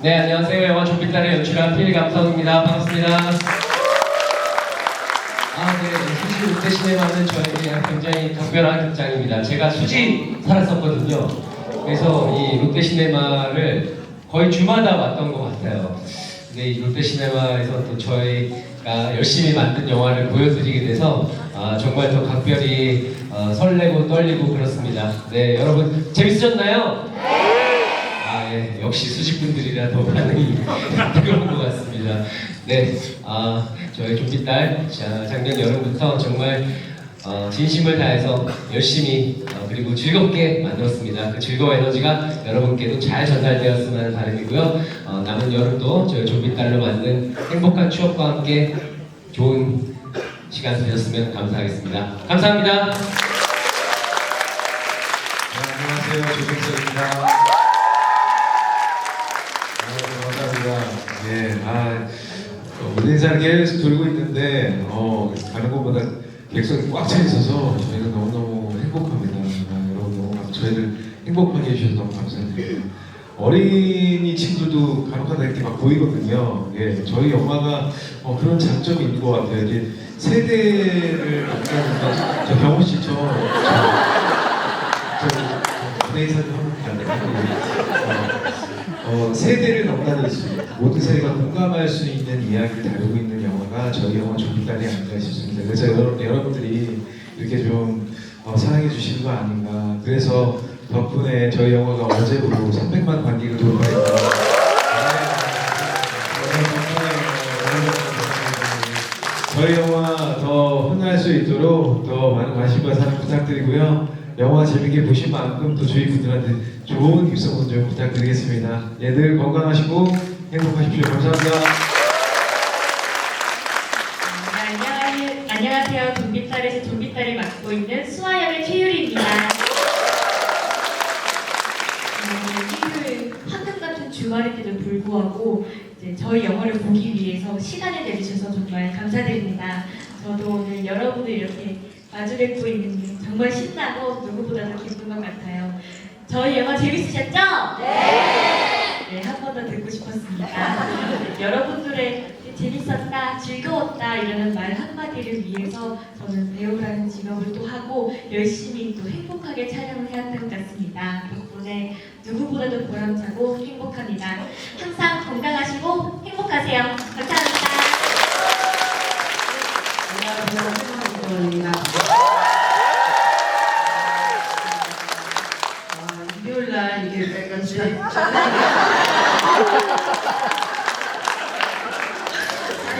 네, 안녕하세요. 영화 좀비딸을 연출한 필 감성입니다. 반갑습니다. 아, 네. 수지 롯데 시네마는 저에게 굉장히 특별한 극장입니다. 제가 수지 살았었거든요. 그래서 이 롯데 시네마를 거의 주마다 왔던 것 같아요. 근데 이 롯데 시네마에서 또 저희가 열심히 만든 영화를 보여드리게 돼서 아, 정말 더 각별히 어, 설레고 떨리고 그렇습니다. 네, 여러분 재밌으셨나요? 아, 예, 역시 수직분들이라 더 반응이 뜨거운 것 같습니다. 네, 아, 저희 자, 작년 여름부터 정말 어, 진심을 다해서 열심히 어, 그리고 즐겁게 만들었습니다. 그 즐거운 에너지가 여러분께도 잘 전달되었으면 하는 바람이고요. 어, 남은 여름도 저희 좀비딸로 만든 행복한 추억과 함께 좋은 시간 되셨으면 감사하겠습니다. 감사합니다. 네, 안녕하세요. 조경석입니다. 아, 어, 무대 인사를 계속 돌고 있는데, 어, 가는 것보다 객석이 꽉 차 있어서 저희는 너무너무 행복합니다. 아, 여러분 너무 감- 저희를 행복하게 해주셔서 너무 감사드립니다. 어린이 친구도 간혹가다 이렇게 막 보이거든요. 예, 저희 영화가 어, 그런 장점이 있는 것 같아요. 이제 세대를 남자는 저 경호 씨, 저, 저, 저 부대 인사 좀 합니다. 어, 어, 세대를 넘나들 수 있는 모든 세대가 공감할 수 있는 이야기를 다루고 있는 영화가 저희 영화 좀비딸이 아닌가 싶습니다. 그래서 여러분, 여러분들이 이렇게 좀 어, 사랑해 주시는 거 아닌가. 그래서 덕분에 저희 영화가 어제로 300만 관객을 돌파했다. 저희 영화 더 흥할 수 있도록 더 많은 관심과 사랑 부탁드리고요. 영화 재밌게 보신 만큼 또 저희 분들한테 좋은 입소문 좀 부탁드리겠습니다. 예, 늘 건강하시고 행복하십시오. 감사합니다. 네, 안녕하- 안녕하세요. 좀비딸에서 좀비딸을 맡고 있는 수아역의 최유리입니다. 네, 일요일 황금 같은 주말인데도 불구하고 이제 저희 영화를 보기 위해서 시간을 내주셔서 정말 감사드립니다. 저도 오늘 여러분들 이렇게 마주 뵙고 있는 게 정말 신나고 누구보다도 기쁜 것 같아요. 저희 영화 재밌으셨죠? 네, 한번 더 듣고 싶었습니다. 네, 여러분들의 재밌었다, 즐거웠다 이러는 말 한마디를 위해서 저는 배우라는 직업을 또 하고 열심히 또 행복하게 촬영을 해왔던 것 같습니다. 덕분에 누구보다도 보람차고 행복합니다. 항상 건강하시고 행복하세요. 감사합니다. 안녕하세요. 김정원입니다. 아, 일요일 날 이게 왜 그런지 아니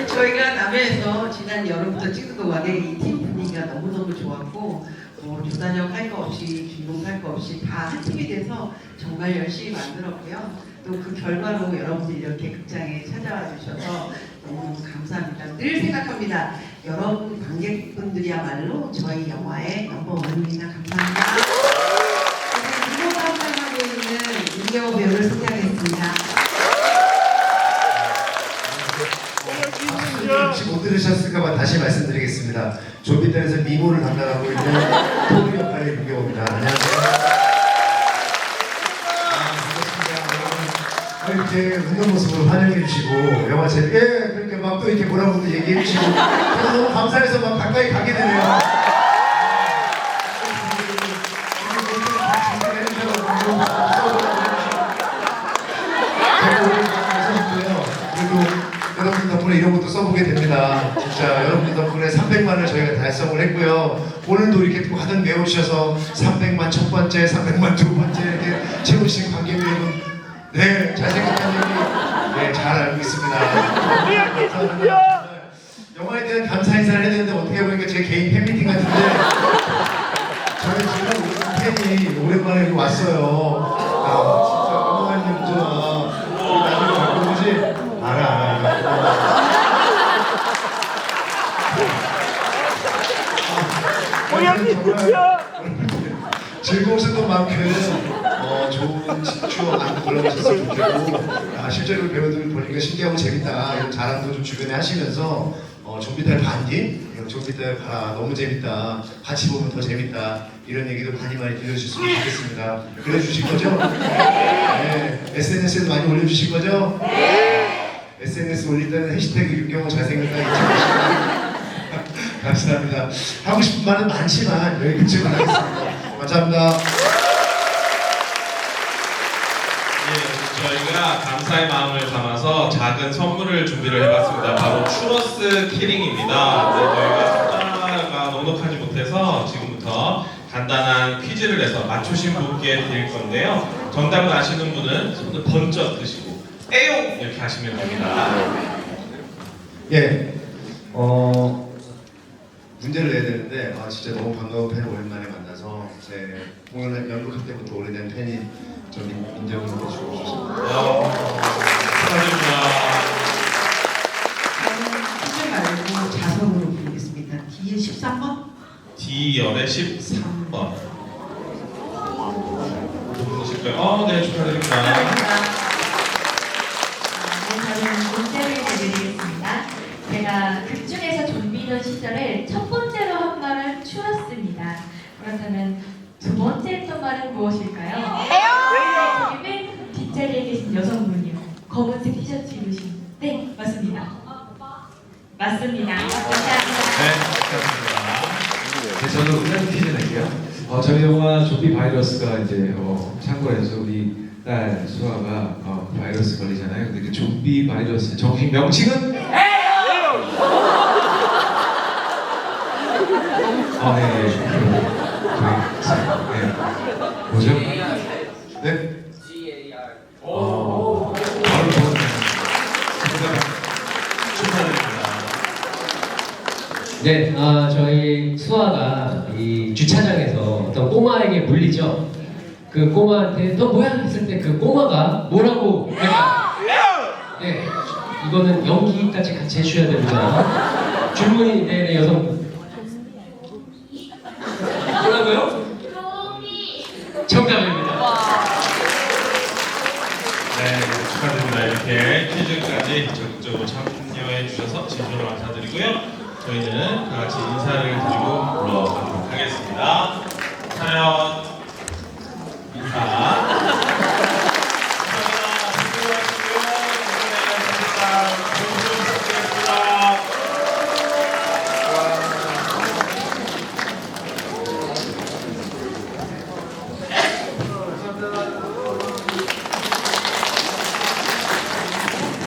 저희가 남해에서 지난 여름부터 찍은 동안에 이 팀 분위기가 너무너무 좋았고 뭐 조단역 할 거 없이 주인공 할거 없이 다 한 팀이 돼서 정말 열심히 만들었고요. 또 그 결과로 여러분들이 이렇게 극장에 찾아와 주셔서 너무너무 감사합니다. 늘 생각합니다. 여러분 관객분들이야말로 저희 영화의 넘버원입니다. 감사합니다. 그리고 함께하고 있는 임경호 배우를 소개하겠습니다. 혹시 못 들으셨을까봐 다시 말씀드리겠습니다. 조비단에서 미모를 담당하고 있는 토르 역할의 유경호입니다. 안녕하세요. 아, 반갑습니다. 여러분. 이렇게 웃는 모습을 환영해 주시고 영화 재밌게 그렇게 막 또 이렇게 뭐라고 얘기해 주시고 저도 너무 감사해서 막 가까이 가게 되네요. 덕분에 이런 것도 써보게 됩니다. 진짜 여러분 덕분에 300만을 저희가 달성을 했고요. 오늘도 이렇게 또 가득 메워주셔서 300만 첫 번째, 300만 두 번째 이렇게 채우신 관객 여러분, 네 잘생겼다는 얘기 네, 잘 알고 있습니다. 영화에 대한 감사 인사를 해야 되는데 어떻게 보니까 제 개인 팬미팅 같은데 저희 지금 팬이 오랜만에 왔어요. 아, 진짜 영화관님 좋아. 우리 나중에 갖고 오지? 알아, 알아. 끝이야. 즐거우셨던 만큼 어, 좋은 추억 많이 골라주셨으면 좋겠고 아, 실제로 배우들 보니까 신기하고 재밌다 이런 자랑도 좀 주변에 하시면서 어, 좀비딸 봤니? 형, 좀비딸 봐 너무 재밌다 같이 보면 더 재밌다 이런 얘기도 많이 많이 들려주셨으면 좋겠습니다 그래 주실 거죠? 네 SNS에도 많이 올려주실 거죠? SNS 올릴 때는 해시태그 윤경호 잘생겼다 잊지 마시고 감사합니다 하고 싶은 말은 많지만 여기까지만 하겠습니다 감사합니다 예, 저희가 감사의 마음을 담아서 작은 선물을 준비를 해봤습니다. 바로 추러스 키링입니다. 네, 저희가 숫자가 넉넉하지 못해서 지금부터 간단한 퀴즈를 내서 맞추신 분께 드릴 건데요. 정답을 아시는 분은 손을 번쩍 드시고 에용 이렇게 하시면 됩니다. 예, 어 문제를 내야 되는데 아 진짜 너무 반가운 팬을 오랜만에 만나서 제 공연을 연극할 때부터 오래된 팬이 싶습니다. 어, 축하드립니다. 퀴즈 말고 자성으로 부르겠습니다. 뒤에 13번? D열의 13번. 누구실까요? 어, 네, 축하드립니다. 네, 저는 문제를 내드리겠습니다. 제가 극중에서 좀비던 시절에 첫 번째로 한 말은 추웠습니다. 그렇다면 두 번째 했던 말은 무엇일까요? 저기 맨 뒷자리에 계신 여성분이요. 검은색 티셔츠 입으신 네, 맞습니다. 맞습니다. 감사합니다. 네. 네, 저도 그냥 퀴즈 낼게요. 어, 저희 영화 좀비 바이러스가 이제 어, 참고해서 우리 딸 수아가 어, 바이러스 걸리잖아요. 근데 그 좀비 바이러스 정식 명칭은? 아, 네, 네. 저희, 네. 뭐죠? 네? 어, 바로 보는 축하드립니다. 네, 아, 저희 수아가 이 주차장에서 어떤 꼬마에게 물리죠. 그 꼬마한테 너 뭐야 했을 때 그 꼬마가 뭐라고? 네, 이거는 연기까지 같이 해주셔야 됩니다. 질문이 네, 네 여성. 뭐라고요? 정답입니다. 네, 축하드립니다. 이렇게 퀴즈까지 적극적으로 참여해 주셔서 진심으로 감사드리고요. 저희는 다 같이 인사를 드리고 물러가도록 하겠습니다. 사연 인사